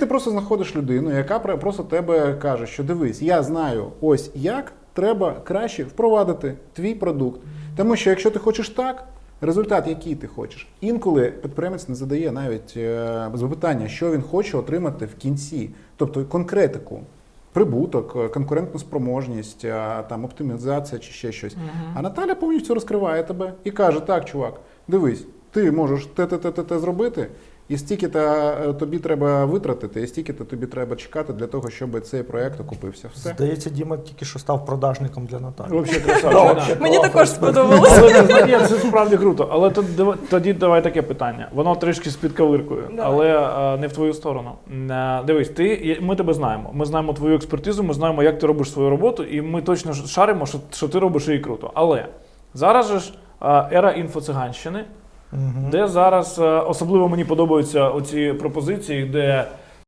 Ти просто знаходиш людину, яка просто тебе каже, що дивись, я знаю ось як треба краще впровадити твій продукт. Тому що якщо ти хочеш так, результат, який ти хочеш, інколи підприємець не задає навіть е, запитання, що він хоче отримати в кінці, тобто конкретику. Прибуток, е, конкурентну спроможність, е, там оптимізація чи ще щось. А Наталя повністю розкриває тебе і каже: так, чувак, дивись, ти можеш те, те, те, те, те зробити, і стільки та тобі треба витратити, і стільки то тобі треба чекати для того, щоб цей проект окупився. Все. Здається, Діма тільки що став продажником для Наталі. Мені також сподобалося. Але це справді круто. Але тут тоді давай таке питання. Воно трішки з підкавиркою, але е, не в твою сторону. Е, Дивись, ти ми тебе знаємо. Ми знаємо твою експертизу, ми знаємо, як ти робиш свою роботу, і ми точно ж шаримо, що, що ти робиш її круто. Але зараз же ж е, ера інфоциганщини, Мгм. де зараз е, особливо мені подобаються оці пропозиції, де